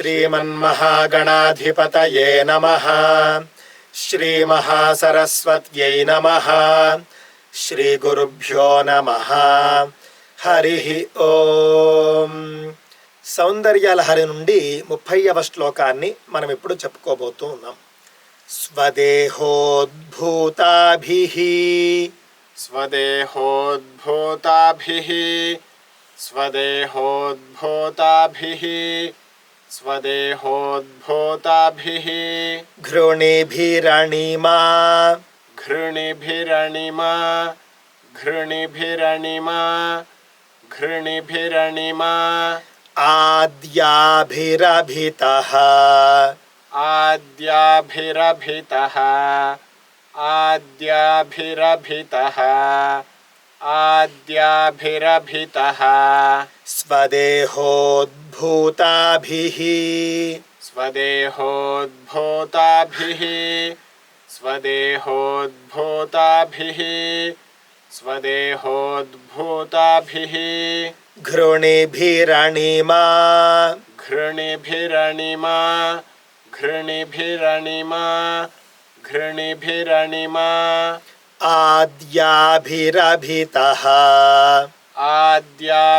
श्रीमन्महागणाधिपतये नमः श्रीमहासरस्वत्यै नमः శ్రీగురుభ్యో నమ హరి ఓం సౌందర్యలహరి నుండి ముప్పైవ శ్లోకాన్ని మనం ఇప్పుడు చెప్పుకోబోతూ ఉన్నాం స్వదేహోద్భూతాభి स्वदेहोद्भूताभिः स्वदेहोद्भूताभिः स्वदेहोद्भूताभिः। घृणिभिरणिमा। घृणिभिरणिमा। घृणिभिरणिमा। घृणिभिरणिमा। आद्याभिरभितः। आद्याभिरभितः। आद्याभिरभितः। आद्याभिरभितः। स्वदेहोद्भूताभिः स्वदेहोद्भूताभिः। स्वदेहोद्भूताभिः। स्वदेहोद्भूताभिः। घृणिभिरणिमा। घृणिभिरणिमा। घृणिभिरणिमा। घृणिभिरणिमा। आद्याभिरभितः। आद्याभिरभितः।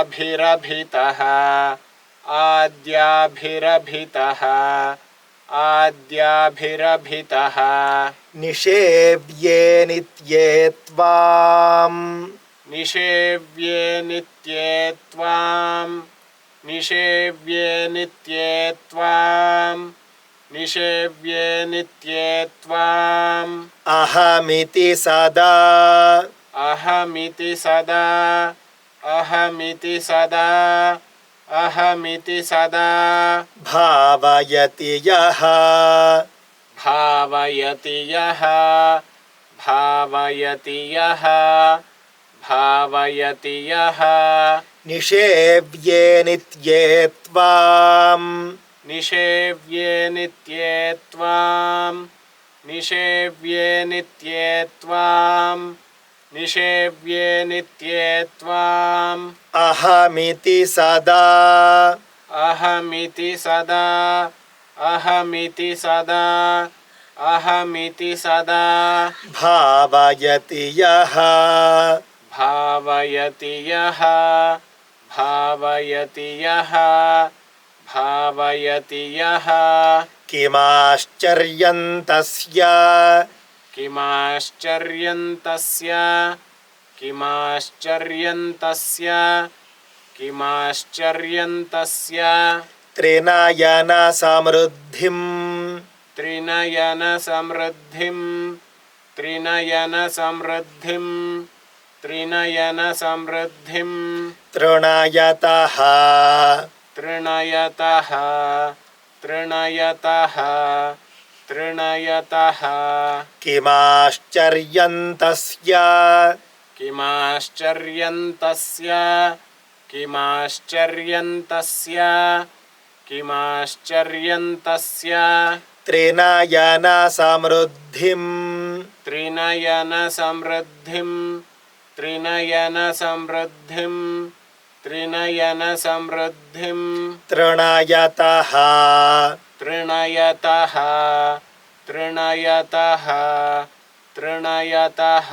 आद्याभिरभितः। आद्याभिरभितः। निषेव्ये नित्ये त्वाम्। निषेव्ये नित्ये त्वां निषेव्ये नित्ये त्वां निषेव्ये नित्ये त्वाम्। अहमिति सदा। अहमिति सदा। अहमिति सदा। अहमिति सदा। भावयति यः। भावयति यः। भावयति यः। भावयति यः। निषेव्ये नित्ये त्वाम्। निषेव्ये नित्ये त्वां निषेव्ये नित्ये त्वां निषेव्ये नित्ये त्वाम्। अहमिति सदा। अहमिति सदा। अहमिति सदा। अहमिति सदा। भावयति यः। भावयति यः। भावयति यः। भावयति यः। किमाश्चर्यं तस्य किमाश्चर्यन्तस्य किमाश्चर्यन्तस्य किमाश्चर्यन्तस्य। त्रिनयनसमृद्धिम्। त्रिनयनसमृद्धिं त्रिनयनसमृद्धिं त्रिनयनसमृद्धिं तृणयतः। तृणयतः तृणयतः तृणयतः किमाश्चर्यं तस्य किमाश्चर्यन्तस्य? किमाश्चर्यन्तस्य? किमाश्चर्यन्तस्य? त्रिनयनसमृद्धिम्। त्रिनयनसमृद्धिं त्रिनयनसमृद्धिं त्रिनयनसमृद्धिं तृणयतः तृणयतः तृणयतः तृणयतः।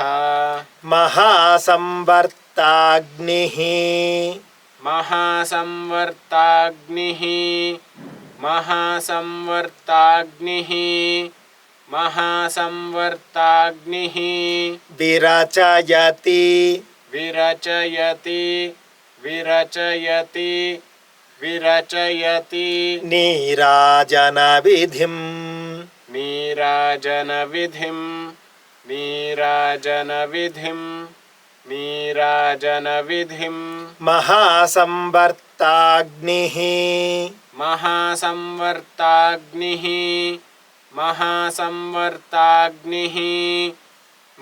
महासंवर्ताग्निः। महासंवर्ताग्निः महासंवर्ताग्निः महासंवर्ताग्निः। विरचयति। विरचयति विरचयति विरचयति। नीराजनविधिम्। नीराजनविधिं नीराजनविधिं नीराजनविधिं महासंवर्ताग्निः। महासंवर्ताग्निः। महासंवर्ताग्निः।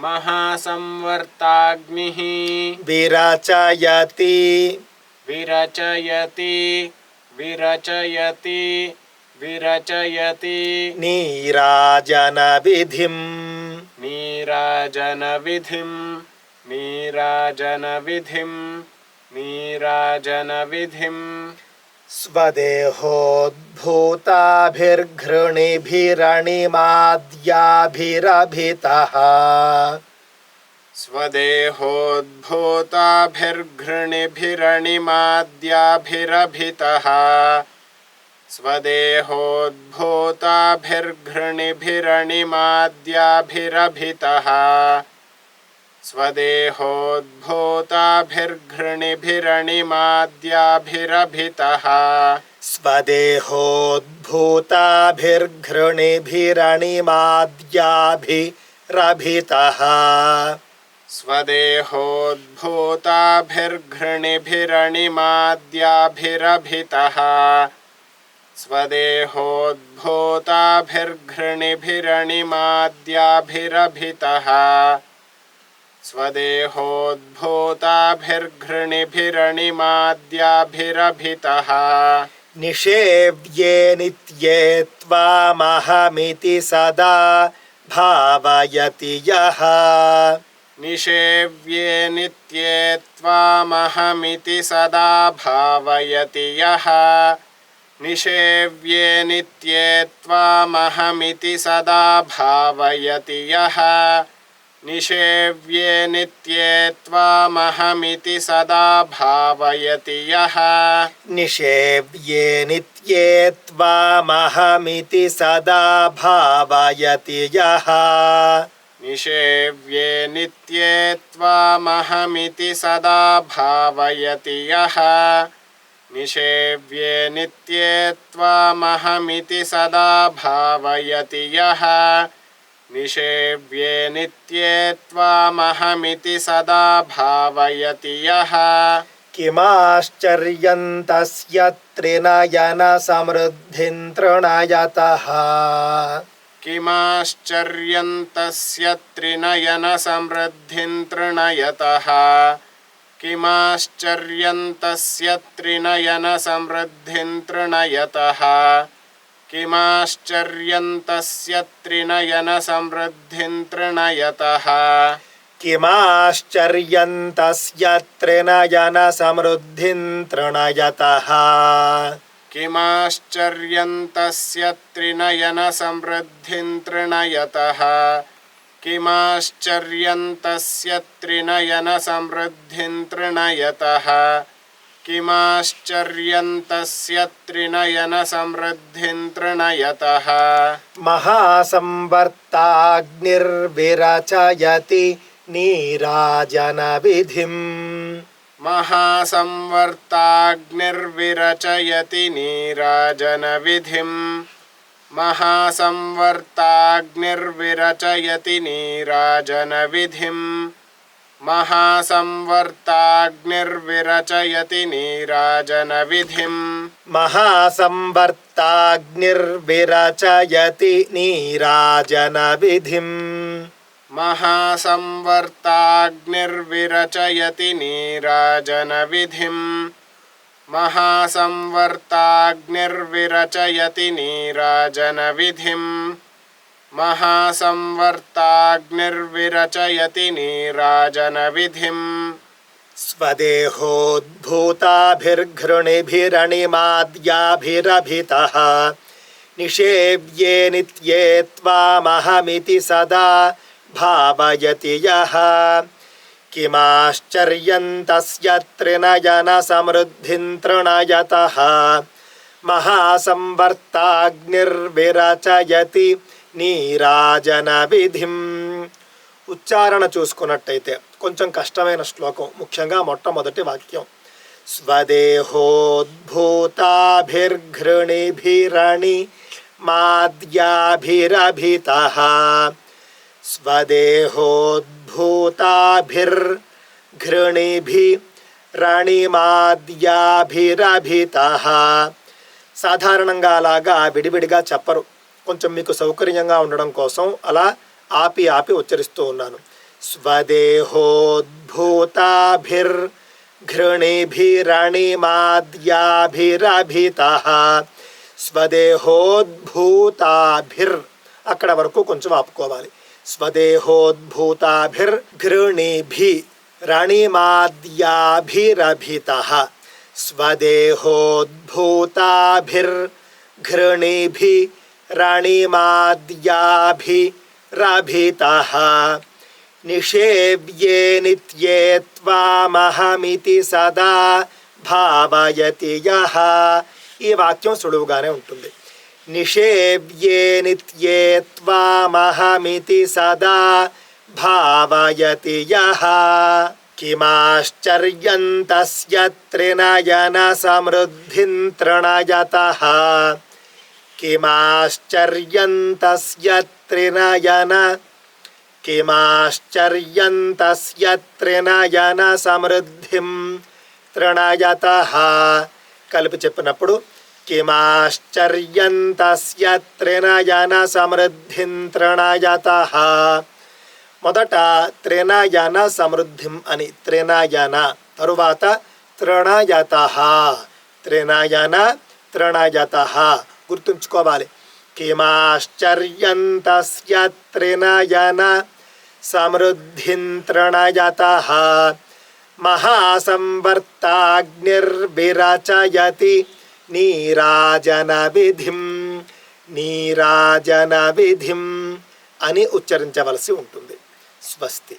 महासंवर्ताग्निः। विरचयति विरचयति विरचयति विरचयति। नीराजनविधिम्। नीराजनविधिं नीराजनविधिं नीराजनविधिं स्वदेहोद्भूताभिर्घृणिभिरणिमाद्याभिरभितः स्वदेहोद्भूताभिर्घृणिभिरणिमाद्याभिरभितः। स्वदेहोद्भूताभिर्घृणिभिरणिमाद्याभिरभितः। स्वदेहोद्भूताभिर्घृणिभिरणिमाद्याभिरभितः। स्वदेहोद्भूताभिर्घृणिभिरणिमाद्याभिरभितः। स्वदेहोद्भूताभिर्घृणिभिरणिमाद्याभिरभितः। स्वदेहोद्भूताभिर्घृणिभिरणिमाद्याभिरभितः। स्वदेहोद्भूताभिर्घृणिभिरणिमाद्याभिरभितः। निषेव्ये नित्ये त्वामहमिति सदा भावयति यः निषेव्ये नित्ये त्वामहमिति सदा भावयति यः। निषेव्ये नित्ये त्वामहमिति सदा भावयति यः। निषेव्ये नित्ये त्वामहमिति सदा भावयति यः। निषेव्ये नित्ये त्वामहमिति सदा भावयति यः निषेव्ये नित्ये त्वामहमिति सदा भावयति यः निषेव्ये नित्ये त्वामहमिति सदा भावयति यः निषेव्ये नित्ये त्वामहमिति सदा भावयति यः किमाश्चर्यं तस्य त्रिनयनसमृद्धिं तृणयतः किमाश्चर्यन्तस्य त्रिनयनसमृद्धिं तृणयतः किमाश्चर्यन्तस्य त्रिनयनसमृद्धिं तृणयतः किमाश्चर्यन्तस्य त्रिनयनसमृद्धिं तृणयतः किमाश्चर्यन्तस्य त्रिनयनसमृद्धिं तृणयतः किमाश्चर्यन्तस्य त्रिनयन समृद्धिं तृणयतः। किमाश्चर्यन्तस्य त्रिनयन समृद्धिं तृणयतः। किमाश्चर्यन्तस्य त्रिनयन समृद्धिं तृणयतः। महासंवर्ताग्निर्विरचयति नीराजनविधिम्। महासंवर्ताग्निर्विरचयति नीराजनविधिम् महासंवर्ताग्निर्विरचयति नीराजनविधिम् महासंवर्ताग्निर्विरचयति नीराजनविधिम् महासंवर्ताग्निर्विरचयति नीराजनविधिम् महासंवर्ताग्निर्विरचयति नीराजनविधिम्। महासंवर्ताग्निर्विरचयति नीराजनविधिम्। महासंवर्ताग्निर्विरचयति नीराजनविधिम्। स्वदेहोद्भूताभिर्घृणिभिरणिमाद्याभिरभितः। निषेव्ये नित्ये त्वामहमिति सदा భావయతి యః కిమాశ్చర్యం తస్య త్రినయన సమృద్ధిం తృణయతః మహాసంవర్తాగ్నిర్విరచయతి నీరాజన విధిం ఉచ్చారణ చూసుకున్నట్టయితే కొంచెం కష్టమైన శ్లోకం ముఖ్యంగా మొట్టమొదటి వాక్యం స్వదేహోద్భూతాభిర్ఘృణిభిరణి మాద్యాభిరభిత స్వదేహోద్భూతాభిర్ఘృణిభిరణిమాద్యాభిరభిత సాధారణంగా అలాగా విడివిడిగా చెప్పరు. కొంచెం మీకు సౌకర్యంగా ఉండడం కోసం అలా ఆపి ఆపి ఉచ్చరిస్తూ ఉన్నాను. స్వదేహోద్భూతాభిర్ ఘృణిభిరణిమాద్యాభిరభిత స్వదేహోద్భూతాభిర్ అక్కడ వరకు కొంచెం ఆపుకోవాలి. स्वदेहोद्भूताभिर्घृणीभि रणिमाद्याभिरभितः। निषेव्ये नित्ये त्वामहमिति सदा భావయతి यहाँ ये వాక్యం సులువుగానే ఉంటుంది నిషేవ్యే నిత్యే త్వామహమితి సదా భావయతి యః కిమాశ్చర్యం తస్య త్రినయన సమృద్ధిం తృణయతః కిమాశ్చర్యం తస్య త్రినయన కిమాశ్చర్యం తస్య త్రినయన సమృద్ధిం తృణయతః కలిపి చెప్పినప్పుడు కిమాశ్చర్యం త్రినయన సమృద్ధిం తృణయతః మొదట త్రినయన సమృద్ధిం అని త్రినయన తరువాత తృణయత త్రినయన తృణయత గుర్తుంచుకోవాలి. కిమాశ్చర్యం త్రినయన సమృద్ధిం తృణయత మహాసంవర్తాగ్నిర్విరచయతి నీరాజనవిధిం నీరాజనవిధిం అని ఉచ్చరించవలసి ఉంటుంది. స్వస్తి.